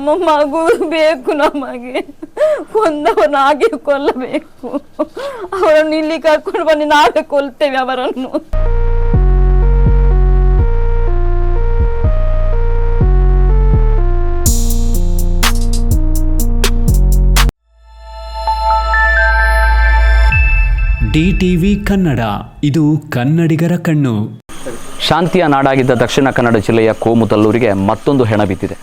ನಮ್ಮ ಮಗು ಬೇಕು ನಮಗೆ. ಕೊಂದವನು ಹಾಗೆ ಕೊಲ್ಲಬೇಕು. ಅವರನ್ನು ಇಲ್ಲಿ ಕರ್ಕೊಂಡು ಬನ್ನಿ ನಾವೇ ಕೊಲ್ತೇವೆ ಅವರನ್ನು. ಡಿಟಿವಿ ಕನ್ನಡ ಇದು ಕನ್ನಡಿಗರ ಕಣ್ಣು. ಶಾಂತಿಯ ನಾಡಾಗಿದ್ದ ದಕ್ಷಿಣ ಕನ್ನಡ ಜಿಲ್ಲೆಯ ಕೋಮುತಲ್ಲೂರಿಗೆ ಮತ್ತೊಂದು ಹೆಣ ಬಿದ್ದಿದೆ.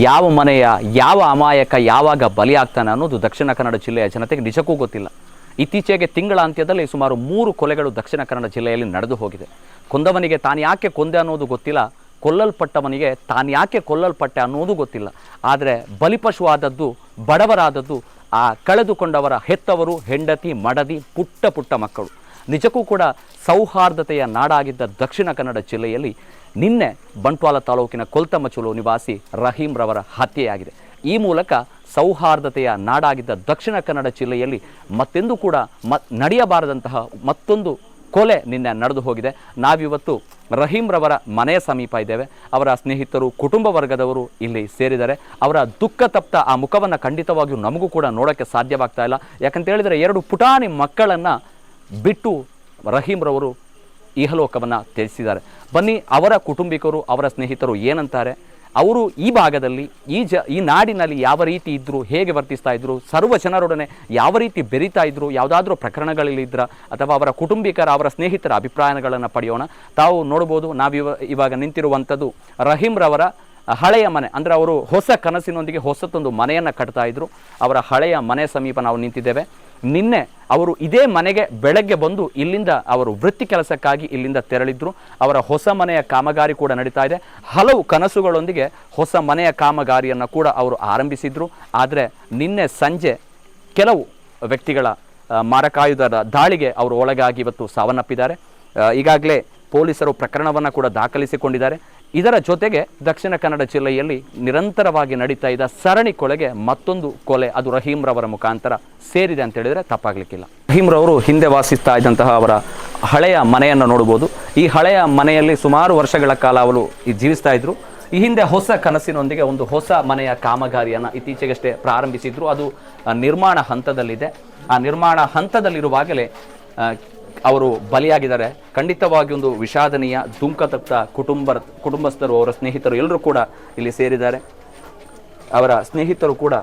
ಯಾವ ಮನೆಯ ಯಾವ ಅಮಾಯಕ ಯಾವಾಗ ಬಲಿಯಾಗ್ತಾನೆ ಅನ್ನೋದು ದಕ್ಷಿಣ ಕನ್ನಡ ಜಿಲ್ಲೆಯ ಜನತೆಗೆ ನಿಜಕ್ಕೂ ಗೊತ್ತಿಲ್ಲ. ಇತ್ತೀಚೆಗೆ ತಿಂಗಳ ಅಂತ್ಯದಲ್ಲಿ ಸುಮಾರು ಮೂರು ಕೊಲೆಗಳು ದಕ್ಷಿಣ ಕನ್ನಡ ಜಿಲ್ಲೆಯಲ್ಲಿ ನಡೆದು ಹೋಗಿದೆ. ಕೊಂದವನಿಗೆ ತಾನು ಯಾಕೆ ಕೊಂದೆ ಅನ್ನೋದು ಗೊತ್ತಿಲ್ಲ. ಕೊಲ್ಲಲ್ಪಟ್ಟವನಿಗೆ ತಾನು ಯಾಕೆ ಕೊಲ್ಲಲ್ಪಟ್ಟೆ ಅನ್ನೋದು ಗೊತ್ತಿಲ್ಲ. ಆದರೆ ಬಲಿಪಶು ಆದದ್ದು ಬಡವರಾದದ್ದು, ಆ ಕಳೆದುಕೊಂಡವರ ಹೆತ್ತವರು, ಹೆಂಡತಿ, ಮಡದಿ, ಪುಟ್ಟ ಪುಟ್ಟ ಮಕ್ಕಳು. ನಿಜಕ್ಕೂ ಕೂಡ ಸೌಹಾರ್ದತೆಯ ನಾಡಾಗಿದ್ದ ದಕ್ಷಿಣ ಕನ್ನಡ ಜಿಲ್ಲೆಯಲ್ಲಿ ನಿನ್ನೆ ಬಂಟ್ವಾಳ ತಾಲೂಕಿನ ಕೊಲ್ತಮಚುಲು ನಿವಾಸಿ ರಹೀಂ ರವರ ಹತ್ಯೆಯಾಗಿದೆ. ಈ ಮೂಲಕ ಸೌಹಾರ್ದತೆಯ ನಾಡಾಗಿದ್ದ ದಕ್ಷಿಣ ಕನ್ನಡ ಜಿಲ್ಲೆಯಲ್ಲಿ ಮತ್ತೆಂದೂ ಕೂಡ ಮತ್ ನಡೆಯಬಾರದಂತಹ ಮತ್ತೊಂದು ಕೊಲೆ ನಿನ್ನೆ ನಡೆದು ಹೋಗಿದೆ. ನಾವಿವತ್ತು ರಹೀಂ ರವರ ಮನೆಯ ಸಮೀಪ ಇದ್ದೇವೆ. ಅವರ ಸ್ನೇಹಿತರು, ಕುಟುಂಬ ವರ್ಗದವರು ಇಲ್ಲಿ ಸೇರಿದ್ದಾರೆ. ಅವರ ದುಃಖ ತಪ್ತ ಆ ಮುಖವನ್ನು ಖಂಡಿತವಾಗಿಯೂ ನಮಗೂ ಕೂಡ ನೋಡೋಕ್ಕೆ ಸಾಧ್ಯವಾಗ್ತಾ ಇಲ್ಲ. ಯಾಕಂತ ಹೇಳಿದರೆ ಎರಡು ಪುಟಾಣಿ ಮಕ್ಕಳನ್ನು ಬಿಟ್ಟು ರಹೀಂರವರು ಇಹಲೋಕವನ್ನು ತ್ಯಜಿಸಿದ್ದಾರೆ. ಬನ್ನಿ, ಅವರ ಕುಟುಂಬಿಕರು, ಅವರ ಸ್ನೇಹಿತರು ಏನಂತಾರೆ? ಅವರು ಈ ಭಾಗದಲ್ಲಿ, ಈ ಜ, ಈ ನಾಡಿನಲ್ಲಿ ಯಾವ ರೀತಿ ಇದ್ದರು ಹೇಗೆ ವರ್ತಿಸ್ತಾ ಇದ್ದರು ಸರ್ವ ಜನರೊಡನೆ ಯಾವ ರೀತಿ ಬೆರೀತಾ ಇದ್ದರು ಯಾವುದಾದ್ರೂ ಪ್ರಕರಣಗಳಲ್ಲಿದ್ದರ ಅಥವಾ ಅವರ ಕುಟುಂಬಿಕರ, ಅವರ ಸ್ನೇಹಿತರ ಅಭಿಪ್ರಾಯಗಳನ್ನು ಪಡೆಯೋಣ. ತಾವು ನೋಡ್ಬೋದು ನಾವಿವ ಇವಾಗ ನಿಂತಿರುವಂಥದ್ದು ರಹೀಮ್ರವರ ಹಳೆಯ ಮನೆ. ಅಂದರೆ ಅವರು ಹೊಸ ಕನಸಿನೊಂದಿಗೆ ಹೊಸತೊಂದು ಮನೆಯನ್ನು ಕಟ್ತಾ ಇದ್ದರು ಅವರ ಹಳೆಯ ಮನೆ ಸಮೀಪ ನಾವು ನಿಂತಿದ್ದೇವೆ. ನಿನ್ನೆ ಅವರು ಇದೇ ಮನೆಗೆ ಬೆಳಗ್ಗೆ ಬಂದು ಇಲ್ಲಿಂದ ಅವರು ವೃತ್ತಿ ಕೆಲಸಕ್ಕಾಗಿ ಇಲ್ಲಿಂದ ತೆರಳಿದ್ರು. ಅವರ ಹೊಸ ಮನೆಯ ಕಾಮಗಾರಿ ಕೂಡ ನಡೀತಾ ಇದೆ. ಹಲವು ಕನಸುಗಳೊಂದಿಗೆ ಹೊಸ ಮನೆಯ ಕಾಮಗಾರಿಯನ್ನು ಕೂಡ ಅವರು ಆರಂಭಿಸಿದ್ರು. ಆದರೆ ನಿನ್ನೆ ಸಂಜೆ ಕೆಲವು ವ್ಯಕ್ತಿಗಳ ಮಾರಕಾಯುಧದ ದಾಳಿಗೆ ಅವರು ಒಳಗಾಗಿ ಇವತ್ತು ಸಾವನ್ನಪ್ಪಿದ್ದಾರೆ. ಈಗಾಗಲೇ ಪೊಲೀಸರು ಪ್ರಕರಣವನ್ನು ಕೂಡ ದಾಖಲಿಸಿಕೊಂಡಿದ್ದಾರೆ. ಇದರ ಜೊತೆಗೆ ದಕ್ಷಿಣ ಕನ್ನಡ ಜಿಲ್ಲೆಯಲ್ಲಿ ನಿರಂತರವಾಗಿ ನಡೀತಾ ಇದ್ದ ಸರಣಿ ಕೊಲೆಗೆ ಮತ್ತೊಂದು ಕೊಲೆ, ಅದು ರಹೀಮ್ರವರ ಮುಖಾಂತರ ಸೇರಿದೆ ಅಂತ ಹೇಳಿದರೆ ತಪ್ಪಾಗಲಿಕ್ಕಿಲ್ಲ. ರಹೀಮ್ರವರು ಹಿಂದೆ ವಾಸಿಸ್ತಾ ಇದ್ದಂತಹ ಅವರ ಹಳೆಯ ಮನೆಯನ್ನು ನೋಡ್ಬೋದು ಈ ಹಳೆಯ ಮನೆಯಲ್ಲಿ ಸುಮಾರು ವರ್ಷಗಳ ಕಾಲ ಅವರು ಜೀವಿಸ್ತಾ ಇದ್ರು. ಈ ಹಿಂದೆ ಹೊಸ ಕನಸಿನೊಂದಿಗೆ ಒಂದು ಹೊಸ ಮನೆಯ ಕಾಮಗಾರಿಯನ್ನು ಇತ್ತೀಚೆಗಷ್ಟೇ ಪ್ರಾರಂಭಿಸಿದ್ರು. ಅದು ನಿರ್ಮಾಣ ಹಂತದಲ್ಲಿದೆ. ಆ ನಿರ್ಮಾಣ ಹಂತದಲ್ಲಿರುವಾಗಲೇ ಅವರು ಬಲಿಯಾಗಿದ್ದಾರೆ. ಖಂಡಿತವಾಗಿ ಒಂದು ವಿಷಾದನೀಯ ದುಂಕತಪ್ತ ಕುಟುಂಬ ಕುಟುಂಬಸ್ಥರು, ಅವರ ಸ್ನೇಹಿತರು ಎಲ್ಲರೂ ಕೂಡ ಇಲ್ಲಿ ಸೇರಿದ್ದಾರೆ. ಅವರ ಸ್ನೇಹಿತರು ಕೂಡ,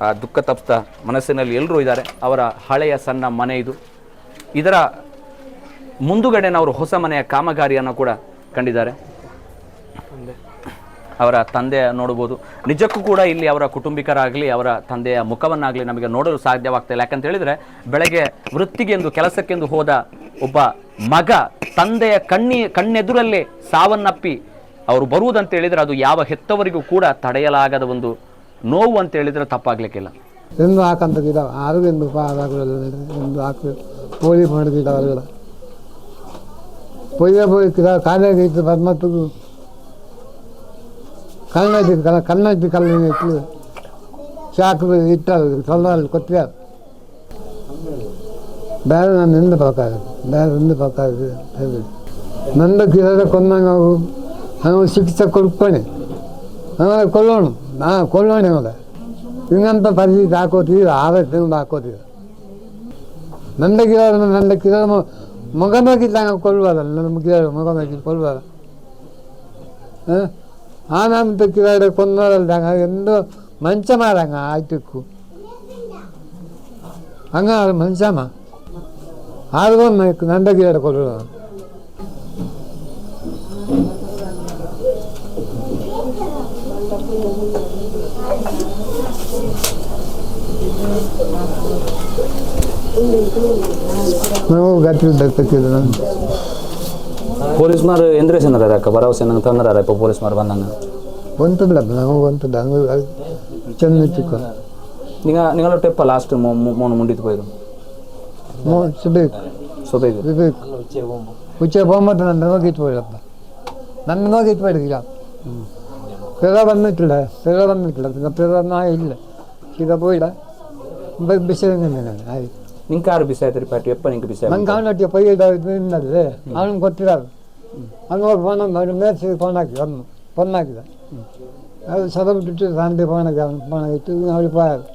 ಆ ದುಃಖ ತಪ್ತ ಮನಸ್ಸಿನಲ್ಲಿ ಎಲ್ಲರೂ ಇದ್ದಾರೆ. ಅವರ ಹಳೆಯ ಸಣ್ಣ ಮನೆ ಇದು. ಇದರ ಮುಂದುಗಡೆನ ಅವರು ಹೊಸ ಮನೆಯ ಕಾಮಗಾರಿಯನ್ನು ಕೂಡ ಕಂಡಿದ್ದಾರೆ. ಅವರ ತಂದೆ ನೋಡ್ಬೋದು ನಿಜಕ್ಕೂ ಕೂಡ ಇಲ್ಲಿ ಅವರ ಕುಟುಂಬಿಕರಾಗಲಿ, ಅವರ ತಂದೆಯ ಮುಖವನ್ನಾಗಲಿ ನಮಗೆ ನೋಡಲು ಸಾಧ್ಯವಾಗ್ತಾ ಇಲ್ಲ. ಯಾಕಂತ ಹೇಳಿದರೆ, ಬೆಳಗ್ಗೆ ವೃತ್ತಿಗೆಂದು, ಕೆಲಸಕ್ಕೆಂದು ಹೋದ ಒಬ್ಬ ಮಗ ತಂದೆಯ ಕಣ್ಣಿ, ಕಣ್ಣೆದುರಲ್ಲೇ ಸಾವನ್ನಪ್ಪಿ ಅವರು ಬರುವುದಂತ ಹೇಳಿದರೆ ಅದು ಯಾವ ಹೆತ್ತವರಿಗೂ ಕೂಡ ತಡೆಯಲಾಗದ ಒಂದು ನೋವು ಅಂತ ಹೇಳಿದರೆ ತಪ್ಪಾಗ್ಲಿಕ್ಕಿಲ್ಲ. ಎಂದು ಹಾಕಂತ ಗಿಡ ಆರು ಎಂದು ಎಂದು ಹಾಕಿ ಪೋಲಿ ಮಾಡಿದ ಅವರೆಲ್ಲ ಪೊಯ್ಯ ಪೋಲಿ ಗಿಡ ಕಾಲಿಗೆ ಇತ್ತು ಬದ್ಮತ್ತು ಕಣ್ಣೈತಿ ಕಲ್ಲ ಕಣ್ಣೈತಿ ಕಲ್ಲಿನ ಇಟ್ಟು ಚಾಕು ಇಟ್ಟ ಸೊಲ್ಲಲ್ಲಿ ಕೊತ್ತಿಯ ಬೇರೆ ನಾನು ನಿಂದ ಬೇಕಾಗುತ್ತೆ ಬೇರೆ ನಿಂದ ಬೇಕಾಗುತ್ತೆ ಹೇಳಿ ನಂದು ಗಿಡದ ಕೊಂದಂಗೆ ಅವು ನಾವು ಶಿಕ್ಷೆ ಕೊಡ್ಕೊಣೆ ಆಮೇಲೆ ಕೊಲ್ಲೋಣ ನಾ ಕೊಲ್ಲೋಣ ಇವಾಗ ಹಿಂಗಂತ ಪರಿಸ್ಥಿತಿ ಹಾಕೋತೀವಿ ಆರು ತಿಂಗಳು ಹಾಕೋತೀವಿ ನನ್ನ ಗಿಡ ನನ್ನ ಗಿಡ ಮಗನಾಗಿದ್ದಾಗ ಕೊಲ್ಬಾರಲ್ಲ ನನ್ನ ಗಿಡ ಮಗನಾಗಿ ಕೊಲ್ಬಾರ ಆನಂತ ಗಿಡ ಕೊಂದಲ್ದಂಗ ಎಂದು ಮಂಚ ಮಾಡಂಗ ಆಯ್ತಕ್ಕು ಹಂಗ ಮಂಚಮ್ಮ ಆದ್ಗೊಂದು ನಂದ ಗಿಡ ಕೊಲ್ಲ ನಾವು ಗಟ್ಟಿ ದಕ್ಕಕ್ಕಿಲ್ಲ ಪೊಲೀಸ್ನವ್ರು ಎಂದ್ರೆ ಏನಾರ ಅಕ್ಕ ಭರವಸೆ ನಂಗೆ ತಂದ್ರಾರ ಇಪ್ಪ ಪೊಲೀಸ್ನವ್ರು ಬಂದಂಗ ಬಂತದ್ಲ ನಾವು ಬಂತದ ಚೆನ್ನ ಚಿಕ್ಕ ನಿಂಗ ನಿಂಗಲ್ಲ ಟೆಪ್ಪ ಲಾಸ್ಟ್ ಮೂನು ಮುಂಡಿತ್ ಪೋಯ್ರು ಸುಬೇಕ್ ಸುಬೇಕ್ ಸುಬೇಕ್ ಉಚ್ಚೆ ಬಹುಮತ ನನ್ನ ನೋಗಿತ್ ಪೋಯ್ಲಪ್ಪ ನನ್ನ ನೋಗಿತ್ ಪೋಯ್ಲಿಲ್ಲ பிற வந்திட்டில்ல பிற வந்திட்டில்ல பிற நான் இல்லை இதை போயிட ரொம்ப பிசைங்க ஆயிடுச்சு ನಿನ್ ಕಾರು ಬಿಸಿ ಆಯ್ತು ಪಾಟಿ ಎಪ್ಪ ನಿಂಗೆ ಬಿಸಿ ನನ್ನ ಕಾಣಕ್ಕೆ ಪೈ ನಿನ್ನಲ್ಲಿ ಅವನಿಗೆ ಅವನು ಫೋನ್ ಮಾಡಿ ಫೋನ್ ಹಾಕಿದ ಅವನು ಫೋನ್ ಹಾಕಿದ. ಅದು ಸದಾ ಬಿಟ್ಟು ತಂದೆ ಫೋನ್ ಹಾಕಿದ ಅವನು ಫೋನ್ ಆಗಿತ್ತು ಅವಳಿಗೆ ಪಾಯದು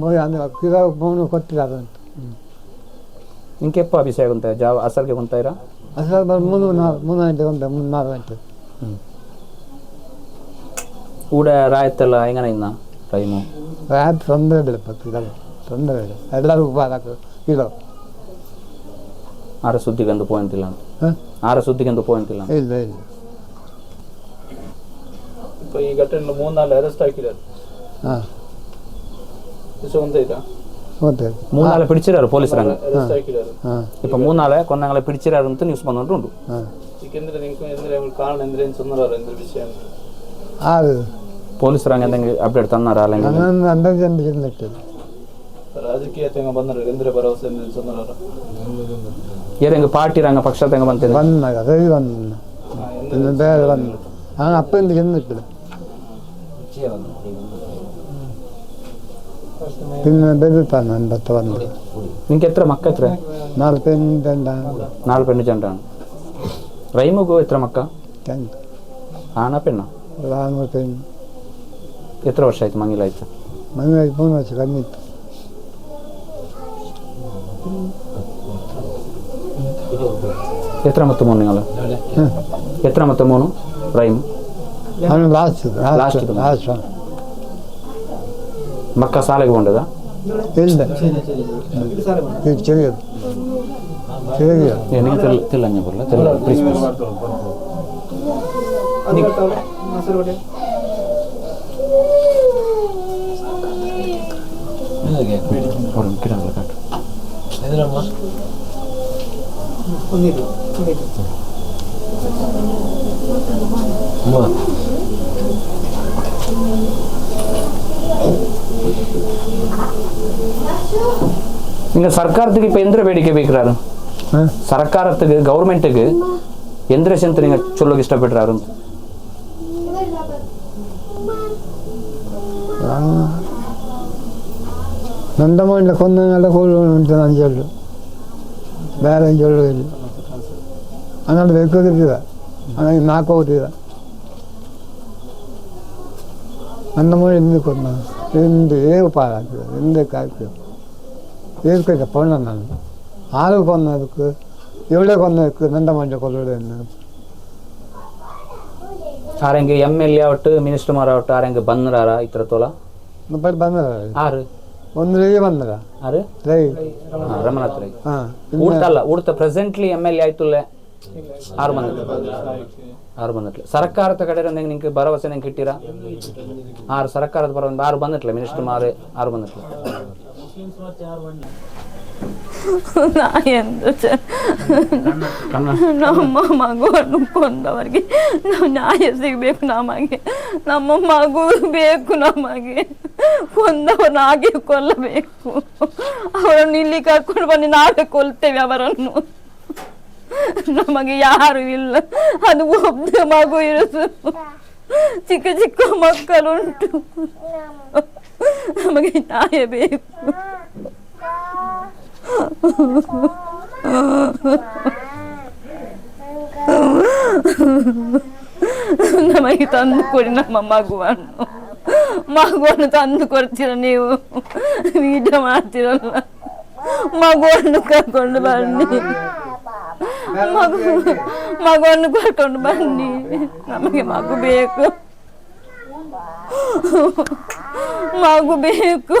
ಮೋದಿ ಅಂದ್ರೆ ಕಿರೋ ಫೋನು ಕೊಟ್ಟಿರೋದು ಅಂತ ನಿಂಕೆಪ್ಪ ಬಿಸಿ ಆಗುಂತ ಜಾವ ಅಸಲ್ಗೆ ಕುಂತಾಯಿರ ಅಸಲ್ ಬಂದು ಮೂರು ನಾಲ್ಕು ಮೂರು ಗಂಟೆ ಬಂದ ಮೂರು ನಾಲ್ಕು ಗಂಟೆ. ಕೂಡ ರಾಯತ್ತಲ್ಲ ಹೆಂಗನ ಇನ್ನ? ಟೈಮು ರಾಯತ್ ತೊಂದರೆ ಬೆಳಪತ್ತಿದ್ದಾರೆ రెండు వేలు ಎರಡು ರೂಪಾಯಿ ಕಿಲೋ ಆರ ಸುದ್ದಿಗೆ ಒಂದು ಪಾಯಿಂಟ್ ಇಲ್ಲ ಆರ ಸುದ್ದಿಗೆ ಒಂದು ಪಾಯಿಂಟ್ ಇಲ್ಲ ಇಲ್ಲ ಇಲ್ಲ இப்போ ಘಟನೆ ಮೂರು ನಾಲ್ಕು ಅರೆಸ್ಟ್ ಹಾಕಿದ್ದಾರೆ ಹಾಂ சொந்த இதா ಓಕೆ ಮೂರು ನಾಳೆ ಪಿಡಿಚಿರಾರು ಪೊಲೀಸರಂಗ ಅರೆಸ್ಟ್ ಹಾಕಿದ್ದಾರೆ ಹಾಂ இப்போ ಮೂರು ನಾಳೆ ಕೊಂದಂಗಲ ಪಿಡಿಚಿರಾರು ಅಂತ ನ್ಯೂಸ್ ಬಂದು ಉಂಟು ಹಾಂ ಏಕೆಂದ್ರೆ ನಿಮ್ಗೆ ಎಂದ್ರೆ ಅವ್ರ ಕಾರಣ ಅಂದ್ರೆ ಏನು ಸೊನ್ನರಾರು ಎಂದ್ರೆ ವಿಷಯ ಅದು ಪೊಲೀಸರಂಗ ಎಂದಂಗೆ ಅಪ್ಡೇಟ್ ತನ್ನಾರ ಅಲ್ಲ ಅಂದಂಗೆ ಅಂದಂಗೆ ರಾಜಕೀಯ ಎಂದ್ರೆ ಭರವಸೆ ಏನಂಗ ಪಾರ್ಟಿ ರಂಗ ಪಕ್ಷ ತೆಂಗ ಬಂತ ಬಂದಾಗ ರವಿ ಬಂದ ಬೇರೆ ಬಂದ ಅಪ್ಪಿಂದ ಹಿಂದಿಟ್ಟಿದೆ ನಿಂಕೆತ್ರ ಮಕ್ಕ ಎತ್ರ ನಾಲ್ ಪೆಂಡ ನಾಲ್ ಪೆಂಡ ಜಂಡ. ರೈಮುಗು ಎತ್ರ ಮಕ್ಕ? ಟೆಂತ್ ಆನ ಪೆಣ್ಣ ರಾಮ ಎತ್ರ ವರ್ಷ ಆಯ್ತು ಮಂಗಿಲ ಆಯ್ತು. ಮಂಗಿಲ எத்தனை மொத்தம் போனீங்களா எத்தனை மொத்தம் போகணும் ரைம் லாஸ்ட் லாஸ்ட் லாஸ்ட் ಮಕ್ಕ ಸಾಲಿಗೆ ಉಂಡದ ಇಲ್ಲ ತಿರುಗಿ ತಿರುಗಿ ನಿನಗೆ ತಿಲ್ಲ ತಿಲ್ಲಂಜ ಬರಲ್ಲ ತಿಲ್ಲ ಪ್ಲೀಸ್ ಪ್ಲೀಸ್ ಕಿಡಂಗಳ ಕಾಟು எதுலம்மா அம்மா இங்க சர்க்காரத்துக்கு இப்ப எந்திர ಬೇಡಿಕೆ ಬೇಕಿರಾರು ಸರ್ಕಾರಕ್ಕೆ ಗೌರ್ಮೆಂಟ್ಗೆ ಯಂತ್ರ ಶಂತ್ರ ನೀವು ಚೊಲ್ಲೋಕೆ ಇಷ್ಟಪಟ್ಟರು சொந்தமாக இல்லை கொந்தனால கொள்ளணும்ட்டு நான் சொல்லும் வேற எதுவும் சொல்லுவதில்லை அதனால் வெக்கத்துக்கு தான் ஆனால் நாக்கவுக்கு தான் அந்த மாதிரி இருந்து கொண்டாங்க இருந்து ஏவு பாராட்டு இருந்து காக்கு இருக்கிற பொண்ணு நான் ஆறு கொண்டதுக்கு எவ்வளோ கொண்டதுக்கு நந்த மஞ்சள் கொள்ளோட ಆರಂಗೆ ಎಮ್ ಎಲ್ ಎ ಆವಟ್ಟು ಮಿನಿಸ್ಟರ್ ಮಾರಾವಟ್ಟು ಆರಂಗೆ ಬಂದ್ರಾರ ಈ ಥರ ತೋಲ ಬಂದ್ರ ಆರು ಒಂದು ರೇ ಬಂದರ ಆರು ರೈ ರಮನಾಥ್ ರೈ ಹಾಂ ಊಡ್ತಲ್ಲ ಊಡ್ತ. ಪ್ರೆಸೆಂಟ್ಲಿ ಎಂ ಎಲ್ ಎ ಆಯ್ತುಲ್ಲೆ ಆರು ಮಂದಿ. ಆರು ಬಂದತ್ಲೆ ಸರ್ಕಾರದ ಕಡೆ ನಂಗೆ ನಿಂಗೆ ಭರವಸೆ ನಂಗೆ ಇಟ್ಟಿರ? ಆರು ಸರ್ಕಾರದ ಬರ ಆರು ಬಂದಿಲ್ಲ ಮಿನಿಸ್ಟರ್ ಮಾರು. ಆರು ಬಂದಟ್ಲೆ ನಾ ಎಂದು ನಮ್ಮ ಮಗುವನ್ನು ಕೊಂದವರಿಗೆ ನಾವು ನ್ಯಾಯ ಸಿಗಬೇಕು ನಮಗೆ. ನಮ್ಮ ಮಗು ಬೇಕು ನಮಗೆ. ಕೊಂದವನು ಹಾಗೆ ಕೊಲ್ಲಬೇಕು. ಅವರನ್ನು ಇಲ್ಲಿ ಕರ್ಕೊಂಡು ಬನ್ನಿ, ನಾವೇ ಕೊಲ್ತೇವೆ ಅವರನ್ನು. ನಮಗೆ ಯಾರು ಇಲ್ಲ. ಅದು ಒಬ್ಬ ಮಗು ಇರೋದು. ಚಿಕ್ಕ ಚಿಕ್ಕ ಮಕ್ಕಳುಂಟು. ನಮಗೆ ನ್ಯಾಯ ಬೇಕು. ನಮಗೆ ತಂದು ಕೊಡಿ ನಮ್ಮ ಮಗುವನ್ನು ಮಗುವನ್ನು ತಂದು ಕೊಡ್ತೀರ ನೀವು ವಿಡಿಯೋ ಮಾಡ್ತೀರಲ್ಲ ಮಗುವನ್ನು ಕರ್ಕೊಂಡು ಬನ್ನಿ ಮಗು ಮಗುವನ್ನು ಕರ್ಕೊಂಡು ಬನ್ನಿ ನಮಗೆ ಮಗು ಬೇಕು ಮಗು ಬೇಕು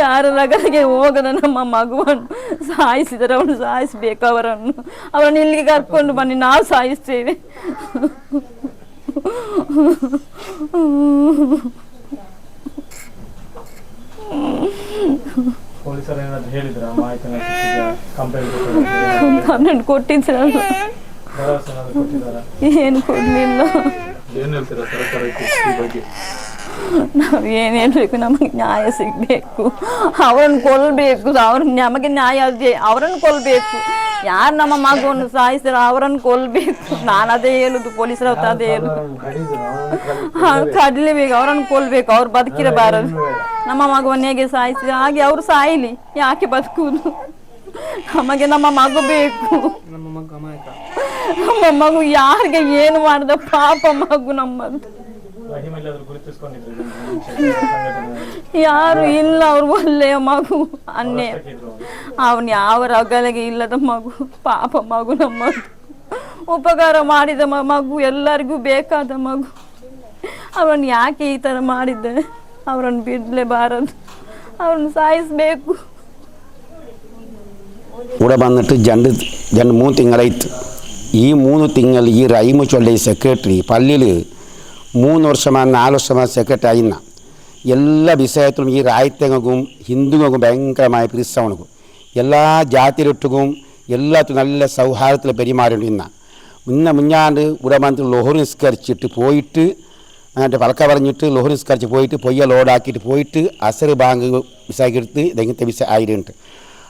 ಯಾರ ನಗರಿಗೆ ಹೋಗದ ನಮ್ಮ ಮಗುವನ್ನು ಸಾಯಿಸಿದರೆ ಅವನು ಸಾಯಿಸ್ಬೇಕು ಅವರನ್ನು. ಅವರನ್ನು ಇಲ್ಲಿಗೆ ಕರ್ಕೊಂಡು ಬನ್ನಿ ನಾವು ಸಾಯಿಸ್ತೇವೆ. ಕಂಪ್ಲೇಂಟ್ ಕೊಟ್ಟಿದ್ದಾರಾ? ಏನು ಕೊಡಲಿಲ್ಲ. ನಾವು ಏನು ಹೇಳ್ಬೇಕು? ನಮಗೆ ನ್ಯಾಯ ಸಿಗಬೇಕು. ಅವರನ್ನು ಕೊಲ್ಲಬೇಕು ಅವ್ರ ನಮಗೆ ನ್ಯಾಯ ಅವರನ್ನು ಕೊಲ್ಲಬೇಕು ಯಾರು ನಮ್ಮ ಮಗುವನ್ನು ಸಾಯಿಸ್ತಾರೋ ಅವರನ್ನು ಕೊಲ್ಲಬೇಕು ನಾನು ಅದೇ ಹೇಳುದು ಪೊಲೀಸರ ಹತ್ರ ಅದೇ ಹೇಳುದು. ಕಡಲೇಬೇಕು ಕಡ್ಲೇಬೇಕು ಅವರನ್ನು ಕೊಲ್ಲಬೇಕು ಅವ್ರು ಬದುಕಿರಬಾರದು. ನಮ್ಮ ಮಗುವನ್ನು ಹೇಗೆ ಸಾಯಿಸಿದ? ಹಾಗೆ ಅವರು ಸಾಯಲಿ. ಯಾಕೆ ಬದುಕುವುದು? ನಮಗೆ ನಮ್ಮ ಮಗು ಬೇಕು. ನಮ್ಮ ಮಗು ಯಾರಿಗೆ ಏನು ಮಾಡಿದ ಪಾಪ ಮಗು ನಮ್ಮದು. ಯಾರು ಇಲ್ಲ ಅವ್ರು ಒಳ್ಳೆಯ ಮಗು ಅನ್ನೇ ಅವನು ಯಾವ ರಗಲೆಗೆ ಇಲ್ಲದ ಮಗು ಪಾಪ ಮಗು ನಮ್ಮದು ಉಪಕಾರ ಮಾಡಿದ ಮ- ಮಗು ಎಲ್ಲರಿಗೂ ಬೇಕಾದ ಮಗು ಅವನು ಯಾಕೆ ಈ ಥರ ಮಾಡಿದ್ದೆ ಅವರನ್ನು ಬಿಡಲೇಬಾರದು ಅವರನ್ನು ಸಾಯಿಸಬೇಕು ഇവിടെ വന്നിട്ട് രണ്ട് രണ്ട് മൂന്ന് തിങ്കളായിട്ട് ഈ മൂന്ന് തിങ്കൾ ഈ റൈമു ചൊല്ല ഈ സെക്രട്ടറി പള്ളിയിൽ മൂന്ന് വർഷമാണ് നാല് വർഷമാണ് സെക്രട്ടറി ആയിരുന്ന എല്ലാ വിഷയത്തിലും ഈ റായത്തങ്ങൾക്കും ഹിന്ദുങ്ങൾക്കും ഭയങ്കരമായ പിരിസവണക്കും എല്ലാ ജാതിയിലൊട്ടുക്കും എല്ലാത്തിനും നല്ല സൗഹാർദ്ദത്തിൽ പെരുമാറുണ്ട് ഇന്ന ഇന്ന മുഞ്ഞാണ്ട് ഉടമാനത്തിൽ ലോഹറി നിസ്കരിച്ചിട്ട് പോയിട്ട് എന്നിട്ട് പലക്ക പറഞ്ഞിട്ട് ലോഹറി നിസ്കരിച്ച് പോയിട്ട് പൊയ്യ ലോഡാക്കിയിട്ട് പോയിട്ട് അസർ ബാങ്ക് വിസാക്കിയെടുത്ത് ഇതെങ്ങനത്തെ വിസ ആയിട്ടുണ്ട്.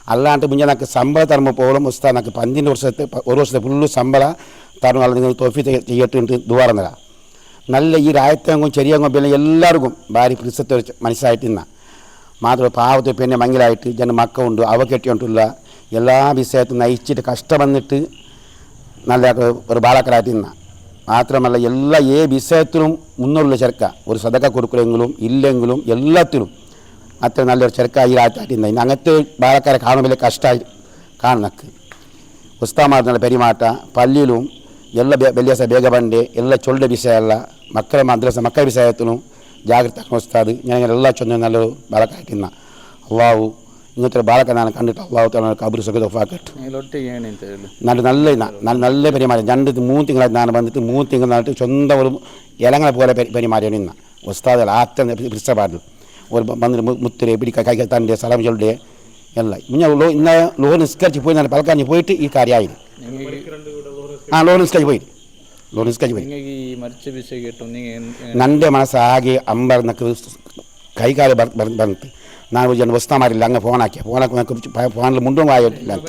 അല്ലാണ്ട് മുന്നേ നമുക്ക് ശമ്പള തരുമ്പോൾ പോകണം ഉസ്താ നമുക്ക് പന്തിന്റെ വർഷത്തെ ഒരു വർഷത്തെ ഫുള്ള് ശമ്പള തരണം അല്ലെങ്കിൽ തൊഫി ചെയ്തിട്ടുണ്ട് ദുവാറുന്നതാണ് നല്ല ഈ രായത്തങ്കും ചെറിയങ്കും പിന്നെ എല്ലാവർക്കും ഭാര്യ പ്രസിദ്ധ മനസ്സായിട്ട് ഇന്ന. മാത്രമല്ല പാവത്തെ പിന്നെ മങ്ങലായിട്ട് ജന മക്കളുണ്ട് അവ കെട്ടിയോണ്ടുള്ള എല്ലാ വിഷയത്തും നയിച്ചിട്ട് കഷ്ടം വന്നിട്ട് നല്ല ഒരു ബാളക്കരായിട്ട് ഇന്ന. മാത്രമല്ല എല്ലാ ഏ വിഷയത്തിലും മുന്നോട്ടുള്ള ചെറുക്ക ഒരു സദക്ക കൊടുക്കലെങ്കിലും ഇല്ലെങ്കിലും എല്ലാത്തിലും അത്ര നല്ലൊരു ചെറുക്ക ഈ രാജ്യത്തായിട്ട് ഇന്ന. അങ്ങനത്തെ ബാലക്കാരെ കാണുമ്പോൾ കഷ്ടമായി കാണുന്നക്ക് ഉസ്താമാർന്നുള്ള പെരുമാറ്റ പള്ളിയിലും എല്ലാ ಬೆಲೆಸ ബേഗപണ്ട് എല്ലാ ಎಲ್ಲ വിഷയമുള്ള മക്കളെ മദ്രസ മക്കളെ വിഷയത്തിലും ജാഗ്രത ഉസ്താദ്. ഞാനിങ്ങനെ എല്ലാ ചൊന്നും നല്ലൊരു ബാലക്കാക്കുന്ന അള്ളാഹു ഇങ്ങനത്തെ ഒരു ബാലക്ക ഞാൻ കണ്ടിട്ട് അള്ളാഹു തന്നെ കബർ സുഖദാക്കട്ടു നല്ല നല്ല നല്ല നല്ല പെരുമാറ്റം. രണ്ട് മൂന്ന് തിങ്കളായി ഞാൻ വന്നിട്ട് മൂന്ന് തിങ്കൾ നട്ട് സ്വന്തം ഒരു ഇലങ്ങളെ പോലെ പെരുമാറിയാണ് ഇന്ന് ഉസ്താദ് ആറ്റം പിടിച്ചപാടിൽ ഒരു വന്നിട്ട് മുത്തിരെ പിടിക്ക കൈക്കത്താന്റെ സ്ഥലം ചൊല്ലുടെ എല്ലാം. ഞാൻ ലോ ഇന്ന ലോൺ നിസ്കരിച്ച് പോയി ഞാൻ പലക്കാഞ്ഞ് പോയിട്ട് ഈ കാര്യമായിരുന്നു ആ ലോൺ നിസ്കരിച്ച് പോയി. ಲೋರೆನ್ಸ್ ಕಜಿ ನಂದೇ ಮನಸ್ಸು ಹಾಗೆ ಅಂಬರ್ ನಕ್ಕ ಕೈಕಾಲು ಬರ್ ಬಂತು. ನಾನು ಜನ ವಸ್ತ ಮಾರಿಲ್ಲ ಹಂಗೆ ಫೋನ್ ಹಾಕಿ ಫೋನ್ ಹಾಕಿ ಫೋನ್ ಮುಂದೆ ಆಯೋಟಿಲ್ಲ ಅಂತ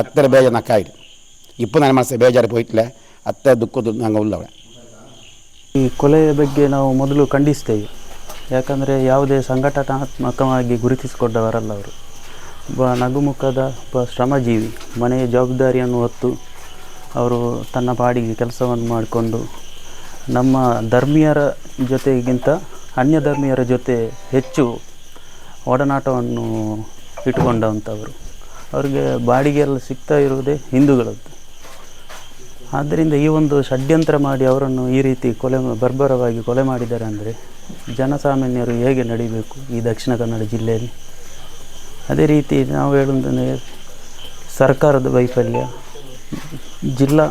ಅತ್ತರ ಬೇಜಾರು ನಕ್ಕಾಯಿಡು ಇಪ್ಪ ನನ್ನ ಮನಸ್ಸು ಬೇಜಾರು ಹೋಯ್ತಿಲ್ಲ ಅತ್ತ ದುಃಖ ನಂಗೆ ಉಳ್ಳವಳೆ ಈ ಕೊಲೆಯ ಬಗ್ಗೆ ನಾವು ಮೊದಲು ಖಂಡಿಸ್ತೇವೆ. ಯಾಕಂದರೆ ಯಾವುದೇ ಸಂಘಟನಾತ್ಮಕವಾಗಿ ಗುರುತಿಸಿಕೊಂಡವರಲ್ಲ ಅವರು. ಒಬ್ಬ ನಗುಮುಖದ ಒಬ್ಬ ಶ್ರಮಜೀವಿ ಮನೆಯ ಜವಾಬ್ದಾರಿಯನ್ನು ಹೊತ್ತು ಅವರು ತನ್ನ ಪಾಡಿಗೆ ಕೆಲಸವನ್ನು ಮಾಡಿಕೊಂಡು ನಮ್ಮ ಧರ್ಮೀಯರ ಜೊತೆಗಿಂತ ಅನ್ಯ ಧರ್ಮೀಯರ ಜೊತೆ ಹೆಚ್ಚು ಒಡನಾಟವನ್ನು ಇಟ್ಟುಕೊಂಡಂಥವರು. ಅವರಿಗೆ ಬಾಡಿಗೆಯೆಲ್ಲ ಸಿಗ್ತಾ ಇರುವುದೇ ಹಿಂದೂಗಳದ್ದು. ಆದ್ದರಿಂದ ಈ ಒಂದು ಷಡ್ಯಂತ್ರ ಮಾಡಿ ಅವರನ್ನು ಈ ರೀತಿ ಕೊಲೆ ಬರ್ಬರವಾಗಿ ಕೊಲೆ ಮಾಡಿದ್ದಾರೆ ಅಂದರೆ ಜನಸಾಮಾನ್ಯರು ಹೇಗೆ ನಡಿಬೇಕು ಈ ದಕ್ಷಿಣ ಕನ್ನಡ ಜಿಲ್ಲೆಯಲ್ಲಿ? ಅದೇ ರೀತಿ ನಾವು ಹೇಳುವುದಂದರೆ ಸರ್ಕಾರದ ವೈಫಲ್ಯ ಜಿಲ್ಲಾ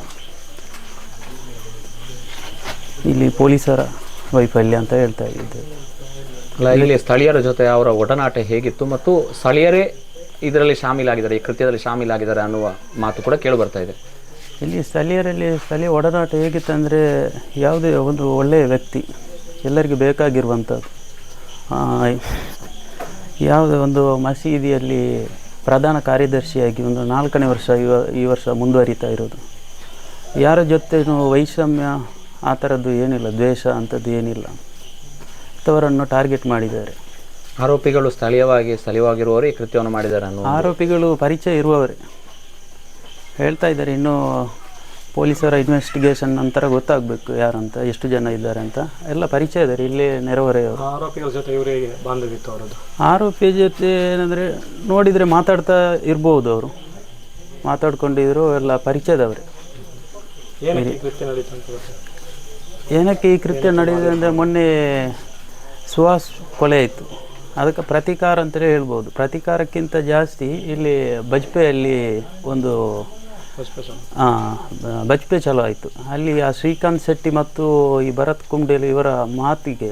ಇಲ್ಲಿ ಪೊಲೀಸರ ವೈಫಲ್ಯ ಅಂತ ಹೇಳ್ತಾ ಇದ್ದೇವೆ ಅಲ್ಲ ಇಲ್ಲಿ ಸ್ಥಳೀಯರ ಜೊತೆ ಅವರ ಒಡನಾಟ ಹೇಗಿತ್ತು ಮತ್ತು ಸ್ಥಳೀಯರೇ ಇದರಲ್ಲಿ ಶಾಮೀಲಾಗಿದ್ದಾರೆ ಈ ಕೃತ್ಯದಲ್ಲಿ ಶಾಮೀಲಾಗಿದ್ದಾರೆ ಅನ್ನುವ ಮಾತು ಕೂಡ ಕೇಳಿ ಬರ್ತಾ ಇದೆ. ಇಲ್ಲಿ ಸ್ಥಳೀಯರಲ್ಲಿ ಸ್ಥಳೀಯ ಒಡನಾಟ ಹೇಗಿತ್ತಂದರೆ ಯಾವುದೇ ಒಂದು ಒಳ್ಳೆಯ ವ್ಯಕ್ತಿ ಎಲ್ಲರಿಗೂ ಬೇಕಾಗಿರುವಂಥದ್ದು. ಯಾವುದೇ ಒಂದು ಮಸೀದಿಯಲ್ಲಿ ಪ್ರಧಾನ ಕಾರ್ಯದರ್ಶಿಯಾಗಿ ಒಂದು ನಾಲ್ಕನೇ ವರ್ಷ ಇವ ಈ ವರ್ಷ ಮುಂದುವರಿತಾ ಇರೋದು. ಯಾರ ಜೊತೆನೂ ವೈಷಮ್ಯ ಆ ಥರದ್ದು ಏನಿಲ್ಲ ದ್ವೇಷ ಅಂಥದ್ದು ಏನಿಲ್ಲ. ಅಂಥವರನ್ನು ಟಾರ್ಗೆಟ್ ಮಾಡಿದ್ದಾರೆ. ಆರೋಪಿಗಳು ಸ್ಥಳೀಯವಾಗಿ ಸ್ಥಳೀಯವಾಗಿರುವವರು ಈ ಕೃತ್ಯವನ್ನು ಮಾಡಿದ್ದಾರೆ ಅನ್ನೋ ಆರೋಪಿಗಳು ಪರಿಚಯ ಇರುವವರೇ. ಹೇಳ್ತಾ ಇದ್ದಾರೆ ಇನ್ನೂ ಪೊಲೀಸರ ಇನ್ವೆಸ್ಟಿಗೇಷನ್ ನಂತರ ಗೊತ್ತಾಗಬೇಕು ಯಾರಂತ ಎಷ್ಟು ಜನ ಇದ್ದಾರೆ ಅಂತ. ಎಲ್ಲ ಪರಿಚಯ ಇದ್ದಾರೆ ಇಲ್ಲಿ ನೆರೆಹೊರೆಯವರು. ಆರೋಪಿಗಳ ಜೊತೆ ಇವರಿಗೆ ಬಾಂಧವ್ಯತ್ತು ಅವರದ್ದು? ಆರೋಪಿಯ ಜೊತೆ ಏನಂದರೆ ನೋಡಿದರೆ ಮಾತಾಡ್ತಾ ಇರ್ಬೋದು ಅವರು. ಮಾತಾಡ್ಕೊಂಡಿದ್ರು ಎಲ್ಲ ಪರಿಚಯದವರೇ. ಏನಕ್ಕೆ ಈ ಕೃತ್ಯ ನಡೀತು ಅಂತ ಗೊತ್ತಾ? ಏನಕ್ಕೆ ಈ ಕೃತ್ಯ ನಡೆದಿದೆ ಅಂದರೆ ಮೊನ್ನೆ ಸುಹಾಸ್ ಕೊಲೆ ಆಯಿತು. ಅದಕ್ಕೆ ಪ್ರತೀಕಾರ ಅಂತಲೇ ಹೇಳ್ಬೋದು. ಪ್ರತೀಕಾರಕ್ಕಿಂತ ಜಾಸ್ತಿ ಇಲ್ಲಿ ಬಜ್ಪೆಯಲ್ಲಿ ಒಂದು ಬಜ್ಪೆ ಚಲೋ ಆಯಿತು. ಅಲ್ಲಿ ಆ ಶ್ರೀಕಾಂತ್ ಶೆಟ್ಟಿ ಮತ್ತು ಈ ಭರತ್ ಕುಂಡೇಲು ಇವರ ಮಾತಿಗೆ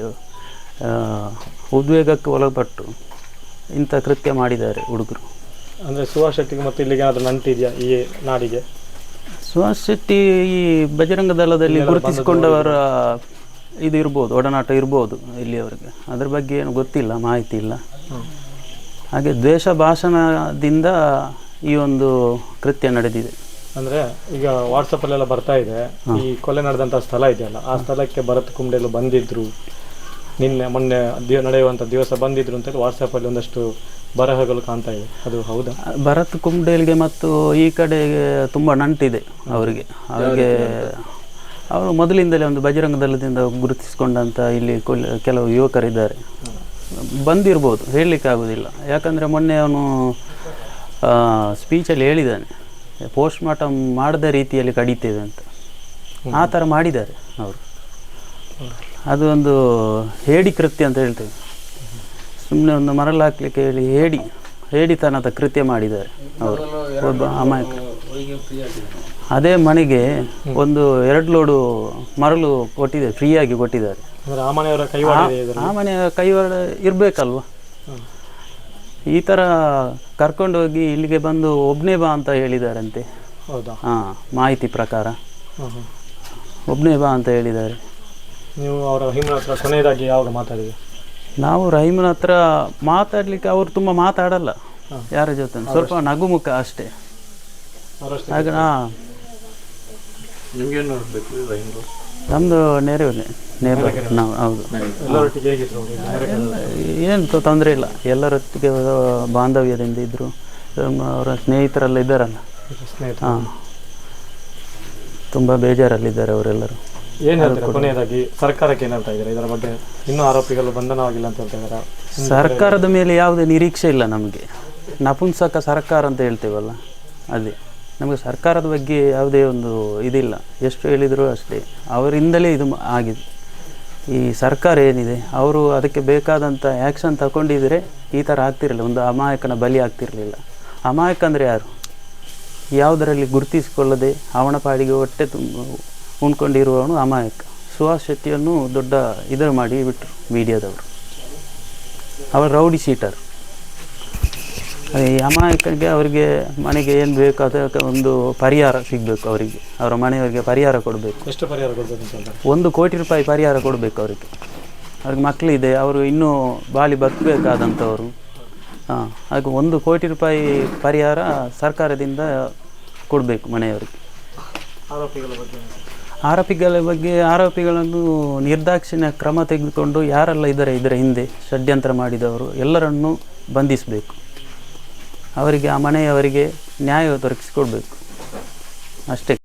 ಉದ್ವೇಗಕ್ಕೆ ಒಳಪಟ್ಟು ಇಂಥ ಕೃತ್ಯ ಮಾಡಿದ್ದಾರೆ ಹುಡುಗರು. ಅಂದರೆ ಸುಭಾಷ್ ಶೆಟ್ಟಿಗೆ ಮತ್ತು ಇಲ್ಲಿಗೆ ಏನಾದರೂ ನಂಟಿದೆಯಾ ಈ ನಾಡಿಗೆ? ಸುಭಾಷ್ ಶೆಟ್ಟಿ ಈ ಬಜರಂಗ ದಳದಲ್ಲಿ ಗುರುತಿಸಿಕೊಂಡವರ ಇದು ಇರ್ಬೋದು ಒಡನಾಟ ಇರ್ಬೋದು ಇಲ್ಲಿಯವರಿಗೆ. ಅದ್ರ ಬಗ್ಗೆ ಏನು ಗೊತ್ತಿಲ್ಲ ಮಾಹಿತಿ ಇಲ್ಲ. ಹಾಗೆ ದ್ವೇಷ ಭಾಷಣದಿಂದ ಈ ಒಂದು ಕೃತ್ಯ ನಡೆದಿದೆ. ಅಂದ್ರೆ ಈಗ ವಾಟ್ಸಪ್ ಅಲ್ಲೆಲ್ಲ ಬರ್ತಾ ಇದೆ. ಈ ಕೊಲೆ ನಡೆದಂತ ಸ್ಥಳ ಇದೆಯಲ್ಲ ಆ ಸ್ಥಳಕ್ಕೆ ಭರತ್ ಕುಂಬ್ಡೆಲು ಬಂದಿದ್ರು. ನಿನ್ನೆ ಮೊನ್ನೆ ನಡೆಯುವಂತ ದಿವಸ ಬಂದಿದ್ರು ಅಂತ ವಾಟ್ಸಪ್ ಅಲ್ಲಿ ಒಂದಷ್ಟು ಬರಹಗಳು ಕಾಣ್ತಾ ಇದೆ. ಅದು ಹೌದಾ? ಭರತ್ ಕುಂಬ್ಡೇಲ್ಗೆ ಮತ್ತು ಈ ಕಡೆಗೆ ತುಂಬ ನಂಟಿದೆ ಅವರಿಗೆ. ಅವರಿಗೆ ಅವರು ಮೊದಲಿಂದಲೇ ಒಂದು ಬಜರಂಗ ದಳದಿಂದ ಗುರುತಿಸಿಕೊಂಡಂಥ ಇಲ್ಲಿ ಕೊಲ್ ಕೆಲವು ಯುವಕರಿದ್ದಾರೆ. ಬಂದಿರ್ಬೋದು ಹೇಳಲಿಕ್ಕೆ ಆಗೋದಿಲ್ಲ ಯಾಕಂದರೆ ಮೊನ್ನೆ ಅವನು ಸ್ಪೀಚಲ್ಲಿ ಹೇಳಿದ್ದಾನೆ. ಪೋಸ್ಟ್ ಮಾರ್ಟಮ್ ಮಾಡದ ರೀತಿಯಲ್ಲಿ ಕಡಿತೇವೆ ಅಂತ. ಆ ಥರ ಮಾಡಿದ್ದಾರೆ ಅವರು. ಅದು ಒಂದು ಹೇಡಿ ಕೃತ್ಯ ಅಂತ ಹೇಳ್ತೇವೆ. ಸುಮ್ಮನೆ ಒಂದು ಮರಳು ಹಾಕ್ಲಿಕ್ಕೆ ಹೇಳಿ ಹೇಡಿ ಹೇಡಿತನದ ಕೃತ್ಯ ಮಾಡಿದ್ದಾರೆ ಅವರು. ಒಬ್ಬ ಅಮಾಯಕ. ಅದೇ ಮನೆಗೆ ಒಂದು ಎರಡು ಲೋಡು ಮರಳು ಕೊಟ್ಟಿದೆ ಫ್ರೀಯಾಗಿ ಕೊಟ್ಟಿದ್ದಾರೆ. ಆ ಮನೆಯವರ ಕೈವಾಡ ಇರಬೇಕಲ್ವ? ಈ ಥರ ಕರ್ಕೊಂಡು ಹೋಗಿ ಇಲ್ಲಿಗೆ ಬಂದು ಒಬ್ಬನೇ ಬಾ ಅಂತ ಹೇಳಿದಾರಂತೆ. ಹೌದಾ? ಹಾಂ ಮಾಹಿತಿ ಪ್ರಕಾರ. ಒಬ್ಬನೇ ಬಾ ಅಂತ ಹೇಳಿದ್ದಾರೆ. ನೀವು ಅವರ ರಹೀಮನ ಹತ್ರ ಕೊನೆಯದಾಗಿ ಯಾವಾಗ ಮಾತಾಡಿದೆ ನಾವು ರಹೀಮನ ಹತ್ರ ಮಾತಾಡಲಿಕ್ಕೆ ಅವರು ತುಂಬ ಮಾತಾಡಲ್ಲ. ಯಾರ ಜೊತೆ ಸ್ವಲ್ಪ ನಗುಮುಖ ಅಷ್ಟೇ. ಹಾಗೆ ಹಾಂ. ನಮ್ಮದು ನೆರವು ನೇಬರ್ ನಾವು ಹೌದು. ಏನು ತೊಂದರೆ ಇಲ್ಲ. ಎಲ್ಲರೊಟ್ಟಿಗೆ ಬಾಂಧವ್ಯದಿಂದ ಇದ್ದರು ಅವರ ಸ್ನೇಹಿತರೆಲ್ಲ ಇದ್ದಾರಲ್ಲ. ಹಾಂ. ತುಂಬ ಬೇಜಾರಲ್ಲಿದ್ದಾರೆ ಅವರೆಲ್ಲರೂ. ಏನ್ ಹೇಳ್ತೀರಾ? ಕೊನೆಯದಾಗಿ ಸರ್ಕಾರಕ್ಕೆ ಏನ್ ಹೇಳ್ತಾ ಇದ್ದಾರೆ? ಇದರ ಬಗ್ಗೆ ಇನ್ನೂ ಆರೋಪಿಗಳು ಬಂಧನವಾಗಿಲ್ಲ ಅಂತ ಹೇಳ್ತಾ ಇದ್ದಾರೆ? ಸರ್ಕಾರದ ಮೇಲೆ ಯಾವುದೇ ನಿರೀಕ್ಷೆ ಇಲ್ಲ ನಮಗೆ. ನಪುಂಸಕ ಸರ್ಕಾರ ಅಂತ ಹೇಳ್ತೇವಲ್ಲ ಅದೇ ನಮಗೆ ಸರ್ಕಾರದ ಬಗ್ಗೆ ಯಾವುದೇ ಒಂದು ಇದಿಲ್ಲ. ಎಷ್ಟು ಹೇಳಿದರೂ ಅಷ್ಟೇ. ಅವರಿಂದಲೇ ಇದು ಆಗಿದೆ. ಈ ಸರ್ಕಾರ ಏನಿದೆ, ಅವರು ಅದಕ್ಕೆ ಬೇಕಾದಂಥ ಆ್ಯಕ್ಷನ್ ತಗೊಂಡಿದ್ರೆ ಈ ಥರ ಆಗ್ತಿರಲಿಲ್ಲ, ಒಂದು ಅಮಾಯಕನ ಬಲಿ ಆಗ್ತಿರಲಿಲ್ಲ. ಅಮಾಯಕ ಅಂದರೆ ಯಾರು? ಯಾವುದರಲ್ಲಿ ಗುರುತಿಸಿಕೊಳ್ಳದೆ ಅವನ ಪಾಡಿಗೆ ಹೊಟ್ಟೆ ತುಂಬ, ಉಣ್ಕೊಂಡಿರುವವನು ಅಮಾಯಕ. ಸುಹಾಸ್ ಶೆಟ್ಟಿಯನ್ನು ದೊಡ್ಡ ಇದರ ಮಾಡಿ ಬಿಟ್ಟರು ಮೀಡಿಯಾದವರು. ಅವರು ರೌಡಿ ಶೀಟರ್ ಈ ಅಮಾಯಕನಿಗೆ ಅವರಿಗೆ ಮನೆಗೆ ಏನು ಬೇಕು ಅದಕ್ಕೆ ಒಂದು ಪರಿಹಾರ ಸಿಗಬೇಕು ಅವರಿಗೆ. ಅವರ ಮನೆಯವರಿಗೆ ಪರಿಹಾರ ಕೊಡಬೇಕು. ಎಷ್ಟು ಪರಿಹಾರ ಕೊಡಬೇಕು ಅಂತ ಒಂದು ಕೋಟಿ ರೂಪಾಯಿ ಪರಿಹಾರ ಕೊಡಬೇಕು ಅವರಿಗೆ. ಅವ್ರಿಗೆ ಮಕ್ಕಳಿದೆ ಅವರು ಇನ್ನೂ ಬಾಳಿ ಬದುಕಬೇಕಾದಂಥವ್ರು. ಹಾಂ ಹಾಗೆ ಒಂದು ಕೋಟಿ ರೂಪಾಯಿ ಪರಿಹಾರ ಸರ್ಕಾರದಿಂದ ಕೊಡಬೇಕು ಮನೆಯವರಿಗೆ. ಆರೋಪಿಗಳ ಬಗ್ಗೆ? ಆರೋಪಿಗಳ ಬಗ್ಗೆ ಆರೋಪಿಗಳನ್ನು ನಿರ್ದಾಕ್ಷಿಣ್ಯ ಕ್ರಮ ತೆಗೆದುಕೊಂಡು ಯಾರೆಲ್ಲ ಇದ್ದಾರೆ ಇದರ ಹಿಂದೆ ಷಡ್ಯಂತ್ರ ಮಾಡಿದವರು ಎಲ್ಲರನ್ನೂ ಬಂಧಿಸಬೇಕು. ಅವರಿಗೆ ಆ ಮನೆಯವರಿಗೆ ನ್ಯಾಯ ದೊರಕಿಸಿಕೊಡ್ಬೇಕು. ಅಷ್ಟೇ.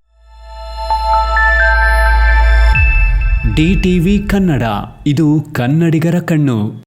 ಡಿ ಟಿವಿ ಕನ್ನಡ ಇದು ಕನ್ನಡಿಗರ ಕಣ್ಣು.